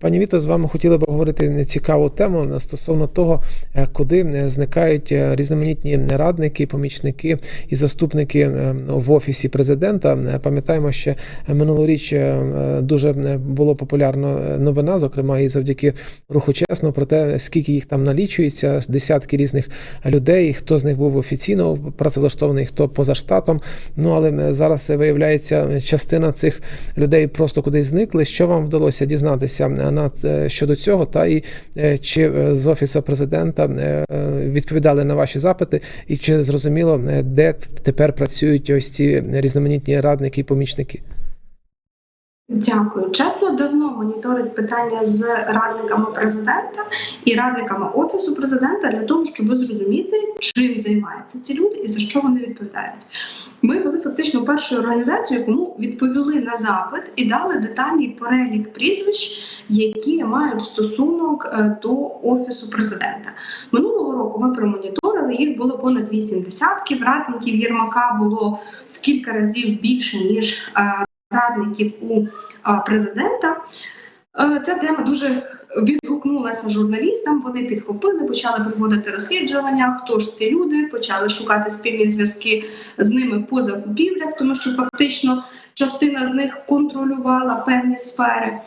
Пані Віто, з вами хотіли б говорити цікаву тему стосовно того, е, куди е, зникають е, різноманітні радники, помічники і заступники в офісі президента. Пам'ятаємо, ще минулоріч дуже було популярно новина, зокрема і завдяки руху чесно, про те, скільки їх там налічується, десятки різних людей, хто з них був офіційно працевлаштований, хто поза штатом. Ну але зараз виявляється, частина цих людей просто кудись зникли. Що вам вдалося дізнатися на щодо цього? Та і е, чи е, з офісу президента е, відповідали на ваші запити, і чи зрозуміло, де тепер працюють ось ці різноманітні радники і помічники? Дякую. Чесно, давно моніторить питання з радниками президента і радниками офісу президента для того, щоб зрозуміти, чим займаються ці люди і за що вони відповідають. Ми були фактично першою організацією, кому відповіли на запит і дали детальний перелік прізвищ, які мають стосунок е, до офісу президента. Минулого року ми промоніторили. Їх було понад вісім десятків. Радників Єрмака було в кілька разів більше ніж. Радників у президента. Е, Ця тема дуже відгукнулася журналістам. Вони підхопили, почали проводити розслідування. Хто ж ці люди? Почали шукати спільні зв'язки з ними по закупівлях, тому що фактично частина з них контролювала певні сфери.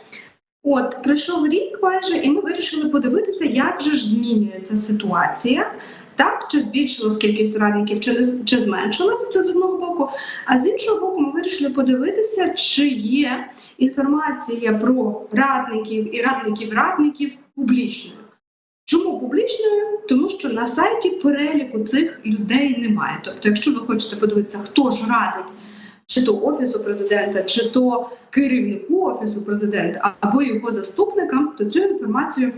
От пройшов рік майже, і ми вирішили подивитися, як же ж змінюється ситуація. Так, чи збільшилась кількість радників, чи не чи зменшилась це з одного боку. А з іншого боку, ми вирішили подивитися, чи є інформація про радників і радників радників публічною. Чому публічною? Тому що на сайті переліку цих людей немає. Тобто, якщо ви хочете подивитися, хто ж радить, чи то офісу президента, чи то керівнику офісу президента, або його заступникам, то цю інформацію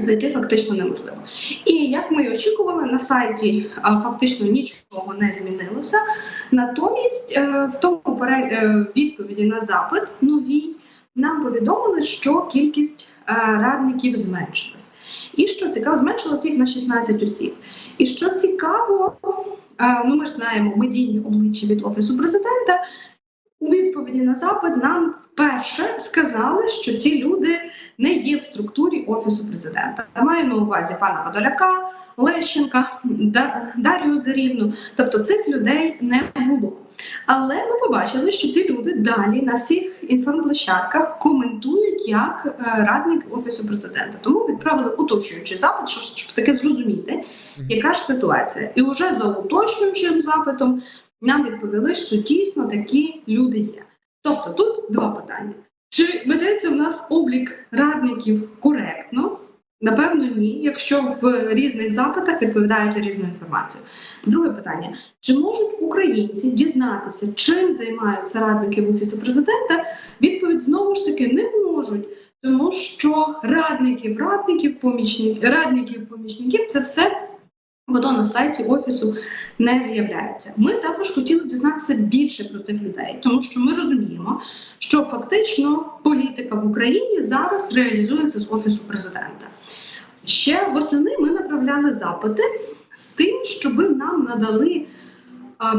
знайти фактично неможливо. І як ми і очікували, на сайті фактично нічого не змінилося. Натомість, е, в тому е, відповіді на запит новій нам повідомили, що кількість е, радників зменшилась. І що цікаво, зменшилось їх на 16 осіб. І що цікаво, ну ми ж знаємо медійні обличчя від офісу президента. У відповіді на запит нам вперше сказали, що ці люди не є в структурі офісу президента. Маю на увазі пана Подоляка, Лещенка, Дар'ю Зарівну. Тобто цих людей не було. Але ми побачили, що ці люди далі на всіх інформплощадках коментують як е, радник офісу президента. Тому відправили уточнюючий запит, щоб, щоб таки зрозуміти, яка ж ситуація. І вже за уточнюючим запитом нам відповіли, що дійсно такі люди є. Тобто тут два питання: чи ведеться в нас облік радників коректно? Напевно, ні, якщо в різних запитах відповідають різну інформацію. Друге питання: чи можуть українці дізнатися, чим займаються радники в офісі президента? Відповідь знову ж таки не можуть, тому що радників, радників, помічників, радників, помічників це все воно на сайті офісу не з'являється. Ми також хотіли дізнатися більше про цих людей, тому що ми розуміємо, що фактично політика в Україні зараз реалізується з офісу президента. Ще восени ми направляли запити з тим, щоб нам надали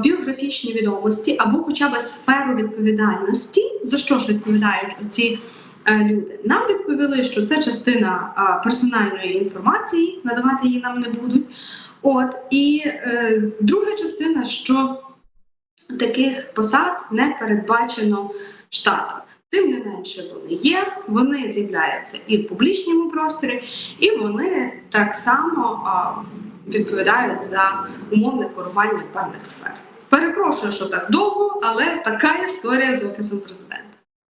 біографічні відомості або хоча б сферу відповідальності, за що ж відповідають ці е, люди. Нам відповіли, що це частина персональної інформації, надавати її нам не будуть. От і е, друга частина, що таких посад не передбачено штатом. Тим не менше вони є, вони з'являються і в публічному просторі, і вони так само а, відповідають за умовне керування певних сфер. Перепрошую, що так довго, але така історія з офісом президента.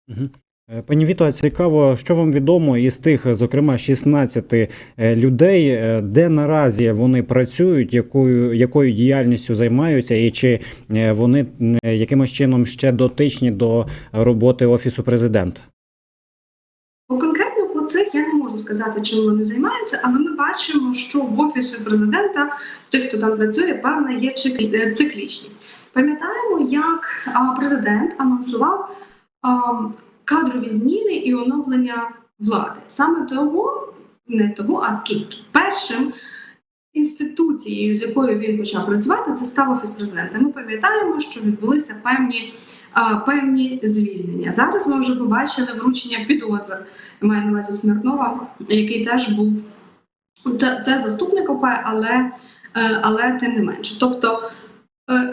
Мгм. Е, Пані Віто, цікаво, що вам відомо із тих, зокрема, 16 е, людей, е, де наразі вони працюють, якою, якою діяльністю займаються, і чи вони якимось чином ще дотичні до роботи офісу президента? Конкретно по цих я не можу сказати, чим вони займаються, але ми бачимо, що в офісі президента, в тих, хто там працює, певна є циклічність. Пам'ятаємо, як президент анонсував кадрові зміни і оновлення влади. Саме того, не того, а тут першим інституцією, з якою він почав працювати, це став офіс президента. Ми пам'ятаємо, що відбулися певні, певні звільнення. Зараз ми вже побачили вручення підозр. Маю на увазі Смірнова, який теж був це, це заступник ОП, але, е, але тим не менше. Тобто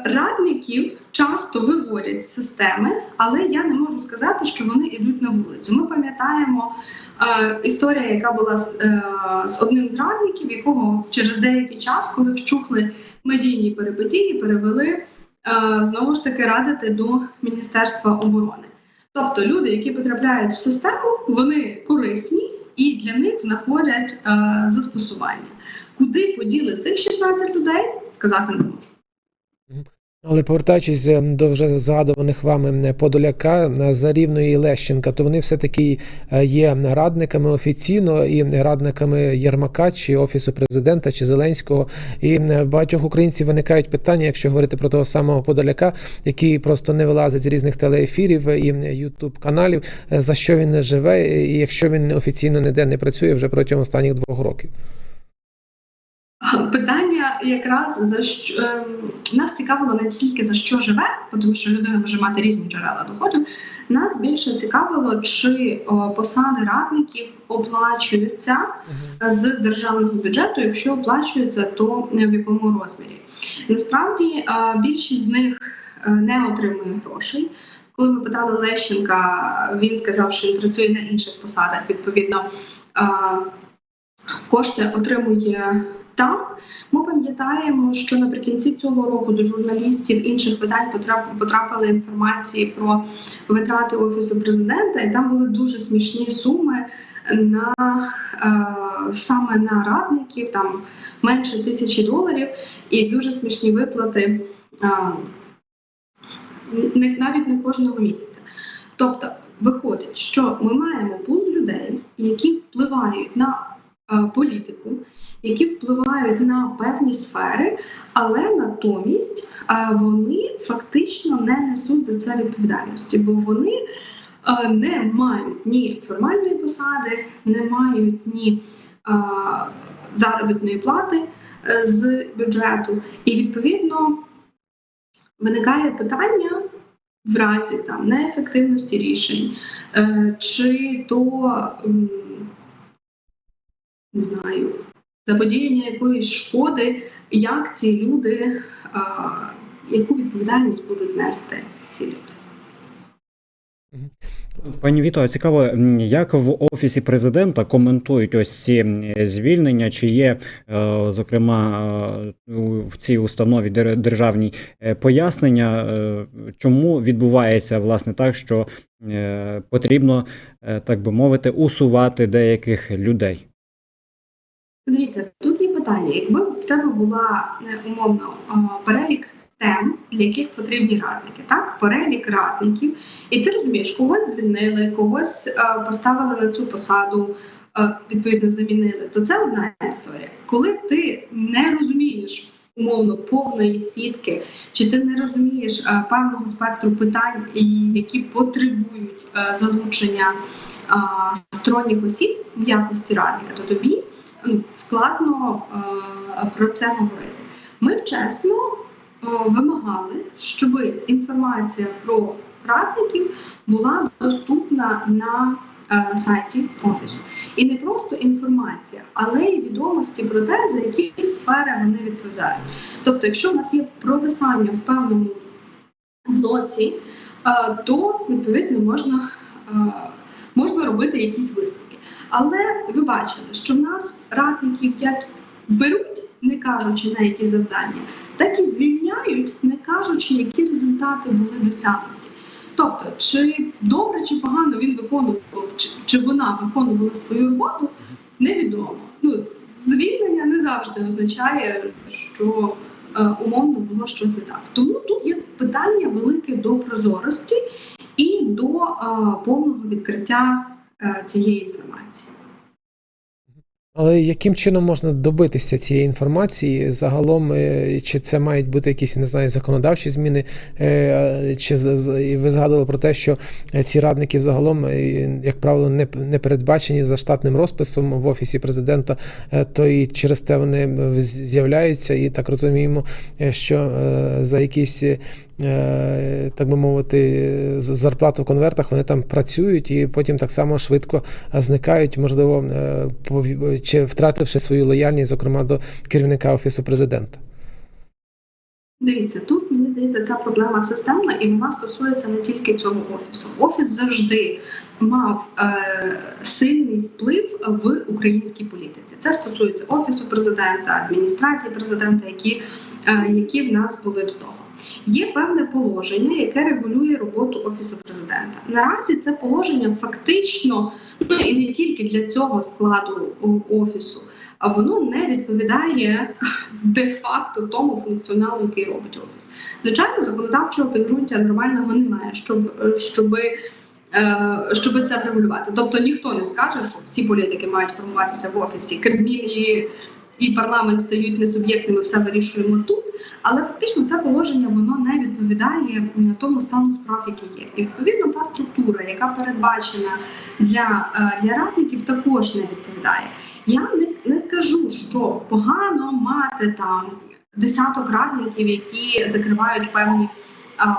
радників часто виводять з системи, але я не можу сказати, що вони йдуть на вулицю. Ми пам'ятаємо е, історія, яка була з, е, з одним з радників, якого через деякий час, коли вщухли медійні перипетії, перевели е, знову ж таки радити до Міністерства оборони. Тобто люди, які потрапляють в систему, вони корисні і для них знаходять е, застосування. Куди поділи цих 16 людей, сказати не можу. Але повертаючись е, до вже згадуваних вами Подоляка, Зарівної і Лещенка, то вони все-таки е, є радниками офіційно і радниками Єрмака чи Офісу президента чи Зеленського. І в багатьох українців виникають питання, якщо говорити про того самого Подоляка, який просто не вилазить з різних телеефірів і Ютуб каналів, е, за що він живе, і якщо він офіційно ніде не працює вже протягом останніх двох років. Питання якраз за що ем, нас цікавило не тільки за що живе, тому що людина може мати різні джерела доходу. Нас більше цікавило, чи о, посади радників оплачуються з державного бюджету. Якщо оплачуються, то в якому розмірі? Насправді е, більшість з них е, не отримує грошей. Коли ми питали Лещенка, він сказав, що він працює на інших посадах. Відповідно, е, кошти отримує там. Ми пам'ятаємо, що наприкінці цього року до журналістів інших видань потрап- потрапили інформації про витрати офісу президента, і там були дуже смішні суми на е, саме на радників, там менше тисячі доларів, і дуже смішні виплати е, навіть не кожного місяця. Тобто, виходить, що ми маємо пул людей, які впливають на політику, які впливають на певні сфери, але натомість е, вони фактично не несуть за це відповідальності, бо вони е, не мають ні формальної посади, не мають ні е, заробітної плати е, з бюджету, і відповідно виникає питання. В разі там неефективності рішень, е, чи то не знаю, заподіяння якоїсь шкоди, як ці люди, а, яку відповідальність будуть нести ці люди. Пані Віто, цікаво, як в офісі президента коментують ось ці звільнення? Чи є, е, зокрема, е, в цій установі дер- державній е, пояснення, чому відбувається власне так, що потрібно, так би мовити, усувати деяких людей? Дивіться, тут є питання. Якби в тебе була е, умовно перелік тем, для яких потрібні радники, так? Перелік радників, і ти розумієш, когось звільнили, когось е, поставили на цю посаду, е, відповідно замінили, то це одна історія. Коли ти не розумієш умовно повної сітки, чи ти не розумієш е, певного спектру питань, які потребують е, залучення е, сторонніх осіб в якості радника, то тобі складно е, про це говорити. Ми вчасно е, вимагали, щоб інформація про радників була доступна на е, сайті офісу. І не просто інформація, але й відомості про те, за які сфери вони відповідають. Тобто, якщо в нас є прописання в певному блоці, е, то відповідно можна, е, можна робити якісь висновки. Але ви бачили, що в нас радників як беруть, не кажучи на які завдання, так і звільняють, не кажучи, які результати були досягнуті. Тобто, чи добре чи погано він виконував, чи, чи вона виконувала свою роботу, невідомо. Ну, звільнення не завжди означає, що е, умовно було щось не так. Тому тут є питання велике до прозорості і до е, повного відкриття цієї інформації. Але яким чином можна добитися цієї інформації? Загалом, е, чи це мають бути якісь не знаю, законодавчі зміни, е, чи з- з- ви згадували про те, що е, ці радники взагалом, е, як правило, не, передбачені за штатним розписом в офісі президента, е, то і через те вони е, з'являються, і так розуміємо, е, що е, за якісь. е, Так би мовити, зарплату в конвертах вони там працюють і потім так само швидко е, зникають, можливо, е, чи втративши свою лояльність, зокрема до керівника офісу президента. Дивіться, тут мені здається, ця проблема системна і вона стосується не тільки цього офісу. Офіс завжди мав е, сильний вплив в українській політиці. Це стосується офісу президента, адміністрації президента, які, е, які в нас були до того. Є певне положення, яке регулює роботу офісу президента. Наразі це положення фактично, ну і не тільки для цього складу офісу, а воно не відповідає де-факто тому функціоналу, який робить офіс. Звичайно, законодавчого підґрунтя нормального немає, щоб щоб, щоб це врегулювати. Тобто ніхто не скаже, що всі політики мають формуватися в офісі. Кабмін і, і парламент стають несуб'єктними, все вирішуємо тут. Але фактично це положення воно не відповідає тому стану справ, який є. І відповідно та структура, яка передбачена для, е, для радників, також не відповідає. Я не, не кажу, що погано мати там десяток радників, які закривають певні,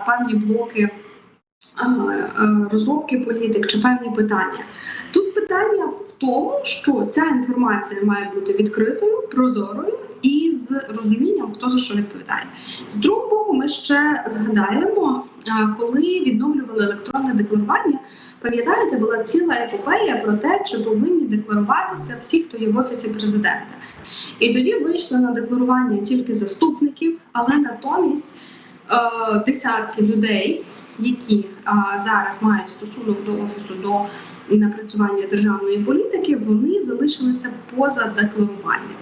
певні блоки а, розробки політик чи певні питання. Тут питання в тому, що ця інформація має бути відкритою, прозорою і з розумінням, хто за що відповідає. З другого боку, ми ще згадаємо, коли відновлювали електронне декларування. Пам'ятаєте, була ціла епопея про те, чи повинні декларуватися всі, хто є в офісі президента. І тоді вийшли на декларування тільки заступників, але натомість е, десятки людей, які е, зараз мають стосунок до офісу до напрацювання державної політики, вони залишилися поза декларуванням.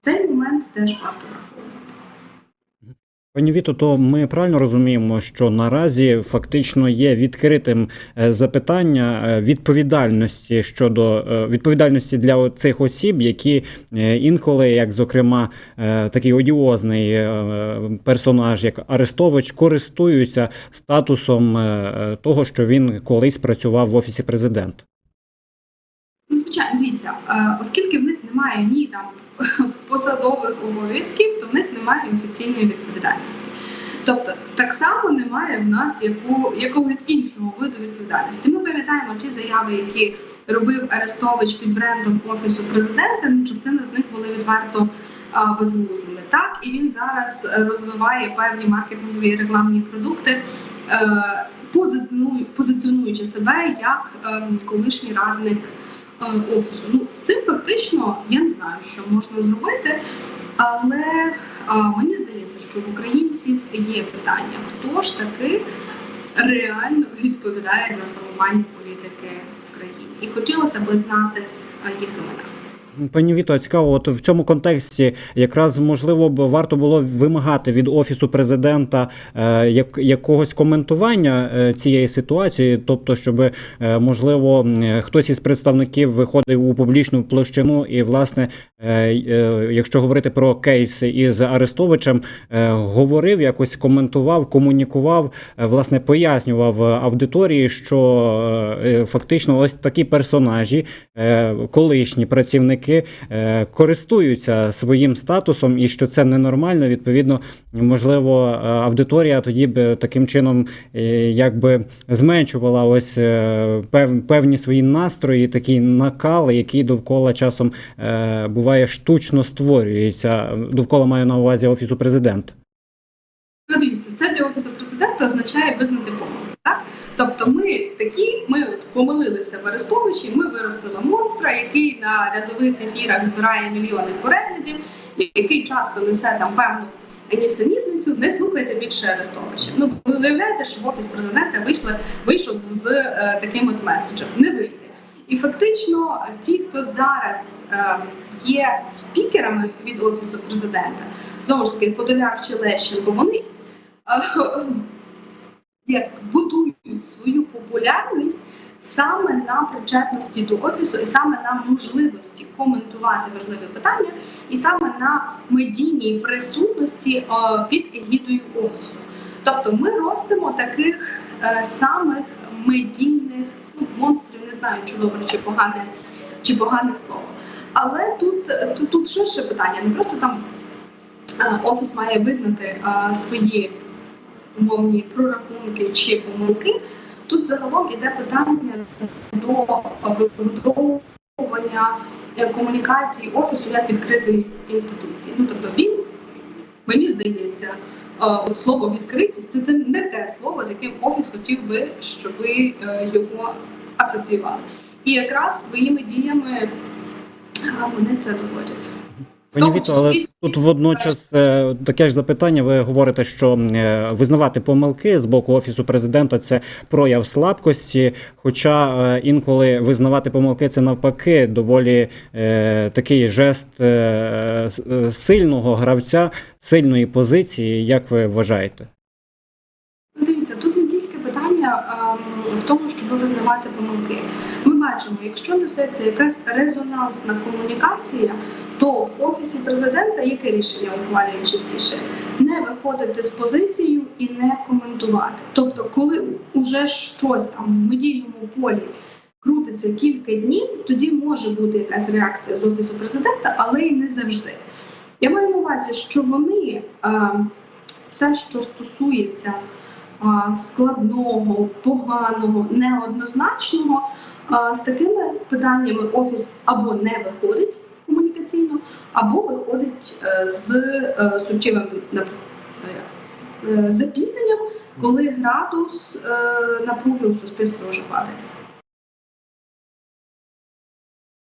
Цей момент теж варто враховувати. Пані Віто, то ми правильно розуміємо, що наразі фактично є відкритим е, запитання е, відповідальності щодо е, відповідальності для цих осіб, які інколи, як зокрема, такий одіозний персонаж, як Арестович, користуються статусом того, що він колись працював в офісі президента. Ну, звичайно, дивіться, оскільки в них немає ні там посадових обов'язків, то в них немає офіційної відповідальності. Тобто, так само немає в нас яку, якогось іншого виду відповідальності. Ми пам'ятаємо ті заяви, які робив Арестович під брендом офісу президента. Ну, частина з них були відверто а, безглуздими. Так, і він зараз розвиває певні маркетингові рекламні продукти. Е, позиціонуючи себе як ем, колишній радник е, офісу. Ну з цим фактично я не знаю, що можна зробити, але мені здається, що в українців є питання, хто ж таки реально відповідає за формування політики в країні, і хотілося б знати їх імена. Пані Віто, цікаво, от в цьому контексті якраз можливо б варто було вимагати від офісу президента е, як, якогось коментування е, цієї ситуації, тобто, щоб е, можливо хтось із представників виходив у публічну площину, і власне, якщо говорити про кейс із Арестовичем, говорив, якось коментував, комунікував, власне, пояснював аудиторії, що фактично ось такі персонажі, колишні працівники е, користуються своїм статусом, і що це ненормально. Відповідно, можливо, е, аудиторія тоді б таким чином е, якби зменшувала ось е, пев, певні свої настрої, такий накал, який довкола часом е, буває штучно створюється. Довкола маю на увазі офісу президента. Дивіться, це для офісу президента означає визнати помилку. Так, тобто, ми такі, ми помилилися в Арестовичі, ми виростили монстра, який на рядових ефірах збирає мільйони переглядів, який часто несе там певну нісенітницю. Не слухайте більше Арестовича. Ну ви уявляєте, що в офіс президента вийшли, вийшов з е, таким от меседжем. Не вийде. І фактично, ті, хто зараз е, є спікерами від офісу президента, знову ж таки, Подоляк чи Лещенко, вони е, як будують свою популярність саме на причетності до офісу, і саме на можливості коментувати важливі питання, і саме на медійній присутності е, під егідою офісу. Тобто ми ростимо таких е, самих медійних ну, монстрів, не знаю, чи добре, чи погане, чи погане слово. Але тут, тут, тут ширше питання, не просто там е, офіс має визнати е, свої умовні прорахунки чи помилки. Тут загалом іде питання до вибудовування е, комунікації офісу як відкритої інституції. Ну тобто він, мені здається, е, от слово відкритість це не те слово, з яким офіс хотів би, щоб ви е, його асоціювали. І якраз своїми діями вони це доводять. Пані Віто, але тут водночас е, таке ж запитання. Ви говорите, що е, визнавати помилки з боку офісу президента це прояв слабкості. Хоча е, інколи визнавати помилки це навпаки доволі такий жест сильного гравця, сильної позиції. Як ви вважаєте? Ну, Дивіться, тут не тільки питання в тому, щоб визнавати помилки. Ми бачимо, якщо несеться якась резонансна комунікація, то в офісі президента яке рішення ухвалюють частіше? Не виходити з позицією і не коментувати. Тобто, коли вже щось там в медійному полі крутиться кілька днів, тоді може бути якась реакція з офісу президента, але й не завжди. Я маю на увазі, що вони ем, все, що стосується складного, поганого, неоднозначного. З такими питаннями офіс або не виходить комунікаційно, або виходить е, з е, суттєвим е, запізненням, коли градус напруги у суспільстві вже падає.